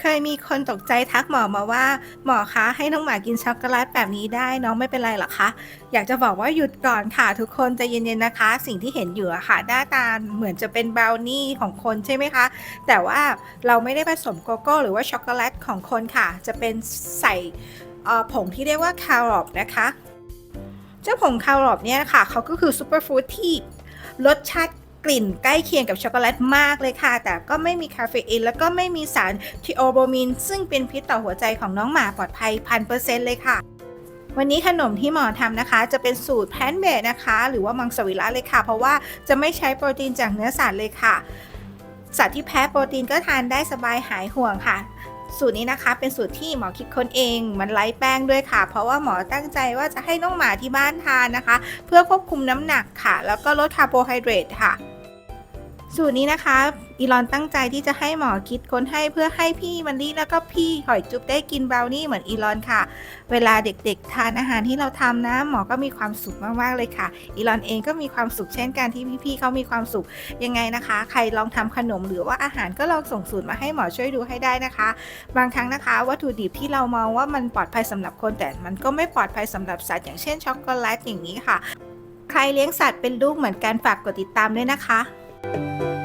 เคยมีคนตกใจทักหมอมาว่า หมอคะให้น้องหมากินช็อกโกแลตแบบนี้ได้น้องไม่เป็นไรหรอคะ อยากจะบอกว่าหยุดก่อนค่ะทุกคนใจเย็นๆนะคะ สิ่งที่เห็นอยู่อะค่ะหน้าตาเหมือนจะเป็นบราวนี่ของคนใช่ไหมคะ แต่ว่าเราไม่ได้ผสมโกโก้ หรือว่าช็อกโกแลตของคนค่ะ จะเป็นใส่ผงที่เรียกว่าคาร์บนะคะ เจ้าผงคาร์บเนี่ยค่ะเขาก็คือซูเปอร์ฟู้ดที่รสชาติ กลิ่นใกล้เคียงกับช็อกโกแลตมากเลยค่ะ แต่ก็ไม่มีคาเฟอีนแล้วก็ไม่มีสารทิโอโบมิน ซึ่งเป็นพิษต่อหัวใจของน้องหมาปลอดภัยพันเปอร์เซ็นต์เลยค่ะวันนี้ขนมที่หมอทำนะคะ จะเป็นสูตรแพนเบดนะคะ หรือว่ามังสวิรัตเลยค่ะ เพราะว่าจะไม่ใช้โปรตีนจากเนื้อสัตว์เลยค่ะ สัตว์ที่แพ้โปรตีนก็ทานได้สบายหายห่วงค่ะ สูตรนี้นะคะ เป็นสูตรที่หมอคิดค้นเอง มันไร้แป้งด้วยค่ะ เพราะว่าหมอตั้งใจว่าจะให้น้องหมาที่บ้านทานนะคะ เพื่อควบคุมน้ำหนักค่ะ แล้วก็ลดคาร์โบไฮเดรตค่ะ สูตรนี้นะคะ อีลอนตั้งใจที่จะให้หมอคิดค้นให้เพื่อให้พี่มันนี่แล้วก็พี่หอยจุ๊บได้กินเบราวนี่เหมือนอีลอนค่ะ เวลาเด็กๆ ทานอาหารที่เราทำนะ หมอก็มีความสุขมากๆเลยค่ะ อีลอนเองก็มีความสุขเช่นกันที่พี่ๆเขามีความสุขยังไงนะคะ ใครลองทำขนมหรือว่าอาหารก็ลองส่งสูตรมาให้หมอช่วยดูให้ได้นะคะ บางครั้งนะคะ วัตถุดิบที่เรามองว่ามันปลอดภัยสำหรับคนแต่มันก็ไม่ปลอดภัยสำหรับสัตว์อย่างเช่นช็อกโกแลตอย่างนี้ค่ะ ใครเลี้ยงสัตว์เป็นลูกเหมือนกันฝากกดติดตามด้วยนะคะ you